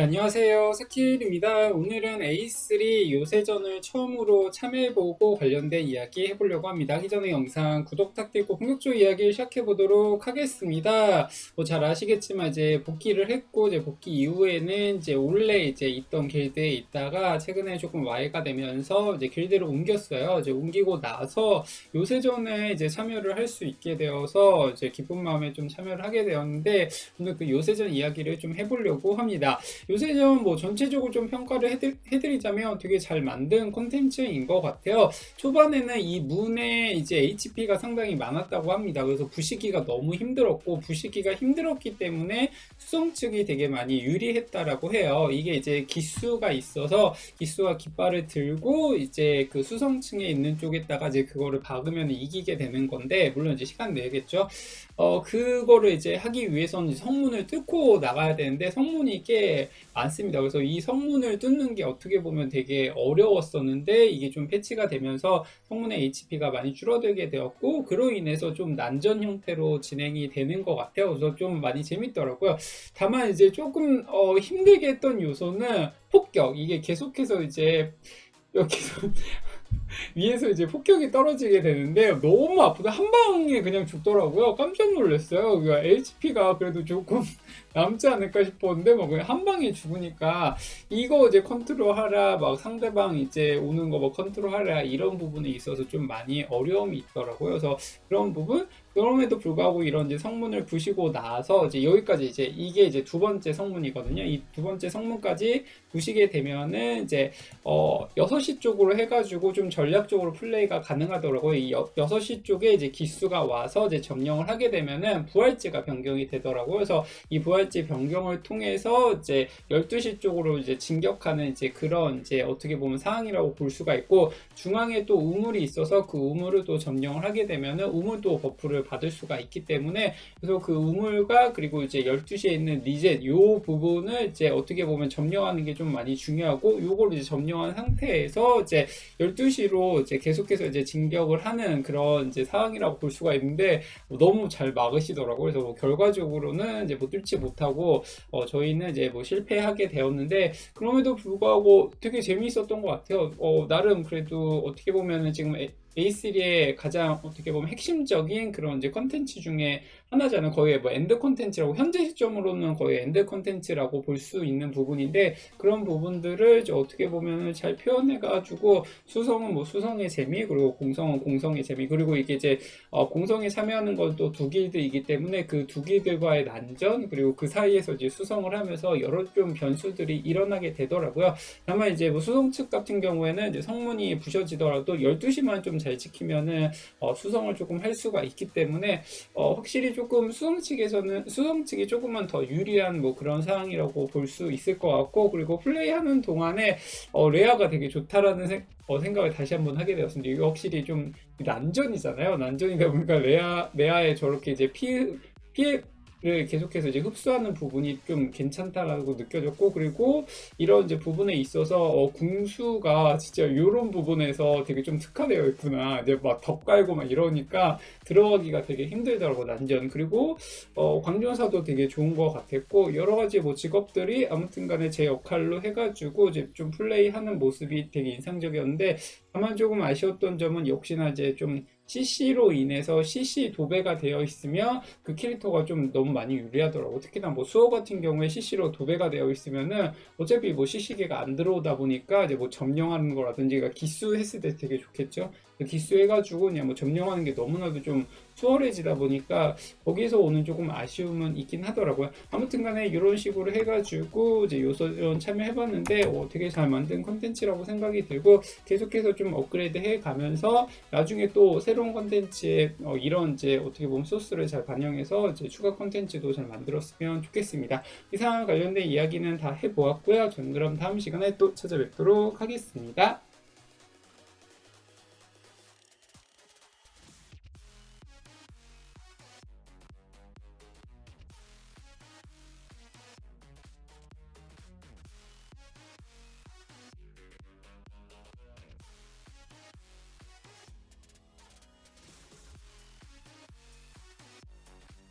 네, 안녕하세요. 스킬입니다. 오늘은 A3 요새전을 처음으로 참여해보고 관련된 이야기 해보려고 합니다. 하기 전에 영상 구독 부탁드리고 본격적으로 이야기를 시작해보도록 하겠습니다. 뭐 잘 아시겠지만 이제 복귀를 했고 이제 복귀 이후에는 이제 원래 이제 있던 길드에 있다가 최근에 조금 와해가 되면서 이제 길드를 옮겼어요. 이제 옮기고 나서 요새전에 이제 참여를 할 수 있게 되어서 이제 기쁜 마음에 좀 참여를 하게 되었는데 오늘 그 요새전 이야기를 좀 해보려고 합니다. 요새는 뭐 전체적으로 좀 평가를 해드, 해드리자면 되게 잘 만든 콘텐츠인 것 같아요. 초반에는 이 문에 이제 HP가 상당히 많았다고 합니다. 그래서 부시기가 너무 힘들었고 부시기가 힘들었기 때문에 수성 측이 되게 많이 유리했다라고 해요. 이게 이제 기수가 있어서 기수와 깃발을 들고 이제 그 수성층에 있는 쪽에다가 이제 그거를 박으면 이기게 되는 건데 물론 이제 시간 내겠죠. 어 그거를 이제 하기 위해서는 성문을 뚫고 나가야 되는데 성문이 이게 많습니다. 그래서 이 성문을 뚫는 게 어떻게 보면 되게 어려웠었는데 이게 좀 패치가 되면서 성문의 HP가 많이 줄어들게 되었고 그로 인해서 좀 난전 형태로 진행이 되는 것 같아요. 그래서 좀 많이 재밌더라고요. 다만 이제 조금 어, 힘들게 했던 요소는 폭격. 이게 계속해서 이제 여기서 위에서 이제 폭격이 떨어지게 되는데 너무 아프다. 한 방에 그냥 죽더라고요. 깜짝 놀랐어요. 그러니까 HP가 그래도 조금 남지 않을까 싶었는데 뭐 그냥 한 방에 죽으니까 이거 이제 컨트롤하라 막 상대방 이제 오는 거 뭐 컨트롤하라 이런 부분에 있어서 좀 많이 어려움이 있더라고요. 그래서 그런 부분 그럼에도 불구하고 이런 이제 성문을 부시고 나서 이제 여기까지 이제 이게 이제 두 번째 성문이거든요. 이 두 번째 성문까지 부시게 되면은 이제 어 6시 쪽으로 해가지고 좀 전략적으로 플레이가 가능하더라고요. 이 여, 6시 쪽에 이제 기수가 와서 이제 점령을 하게 되면은 부활지가 변경이 되더라고요. 그래서 이 부활지 변경을 통해서 이제 12시 쪽으로 이제 진격하는 이제 그런 이제 어떻게 보면 상황이라고 볼 수가 있고 중앙에 또 우물이 있어서 그 우물을 또 점령을 하게 되면은 우물도 버프를 받을 수가 있기 때문에 그래서 그 우물과 그리고 이제 12시에 있는 리젠 요 부분을 이제 어떻게 보면 점령하는 게 좀 많이 중요하고 요걸 이제 점령한 상태에서 이제 12시 로 이제 계속해서 이제 진격을 하는 그런 이제 상황이라고 볼 수가 있는데 너무 잘 막으시더라고요. 그래서 뭐 결과적으로는 이제 뭐 뚫지 못하고 어 저희는 이제 뭐 실패하게 되었는데 그럼에도 불구하고 되게 재미있었던 것 같아요. 어 나름 그래도 어떻게 보면은 지금 A3의 가장 어떻게 보면 핵심적인 그런 이제 컨텐츠 중에 하나잖아요. 거의 뭐 엔드 컨텐츠라고 현재 시점으로는 거의 엔드 컨텐츠라고 볼 수 있는 부분인데 그런 부분들을 어떻게 보면 잘 표현해가지고 수성은 뭐 수성의 재미 그리고 공성은 공성의 재미 그리고 이게 이제 어 공성에 참여하는 건 또 두 길드이기 때문에 그 두 길드와의 난전 그리고 그 사이에서 이제 수성을 하면서 여러 좀 변수들이 일어나게 되더라고요. 다만 이제 뭐 수성 측 같은 경우에는 이제 성문이 부셔지더라도 12시만 좀잘 지키면은 어 수성을 조금 할 수가 있기 때문에 어 확실히 조금 수성 측에서는 수성 측이 조금만 더 유리한 뭐 그런 상황이라고 볼 수 있을 것 같고 그리고 플레이하는 동안에 어 레아가 되게 좋다라는 생, 어, 생각을 다시 한번 하게 되었습니다. 이거 확실히 좀 난전이잖아요. 난전이다 보니까 레아 레아에 저렇게 이제 피 피해 를 계속해서 이제 흡수하는 부분이 좀 괜찮다라고 느껴졌고 그리고 이런 이제 부분에 있어서 어, 궁수가 진짜 이런 부분에서 되게 좀 특화되어 있구나. 이제 막덕 깔고 막 이러니까 들어가기가 되게 힘들더라고 난전. 그리고 어, 광전사도 되게 좋은 것 같았고 여러 가지 뭐 직업들이 아무튼간에 제 역할로 해가지고 이제 좀 플레이하는 모습이 되게 인상적이었는데 다만 조금 아쉬웠던 점은 역시나 이제 좀 CC로 인해서 CC 도배가 되어 있으면 그 캐릭터가 좀 너무 많이 유리하더라고. 특히나 뭐 수호 같은 경우에 CC로 도배가 되어 있으면은 어차피 뭐 CC계가 안 들어오다 보니까 이제 뭐 점령하는 거라든지 그러니까 기수 했을 때 되게 좋겠죠. 기수 해가지고 그냥 뭐 점령하는 게 너무나도 좀 수월해지다 보니까 거기서 오는 조금 아쉬움은 있긴 하더라고요. 아무튼 간에 이런 식으로 해가지고 이제 요소전 참여해봤는데 어, 되게 잘 만든 컨텐츠라고 생각이 들고 계속해서 좀 업그레이드 해 가면서 나중에 또 새로운 컨텐츠에 어, 이런 이제 어떻게 보면 소스를 잘 반영해서 이제 추가 컨텐츠도 잘 만들었으면 좋겠습니다. 이상 관련된 이야기는 다 해보았고요. 저는 그럼 다음 시간에 또 찾아뵙도록 하겠습니다.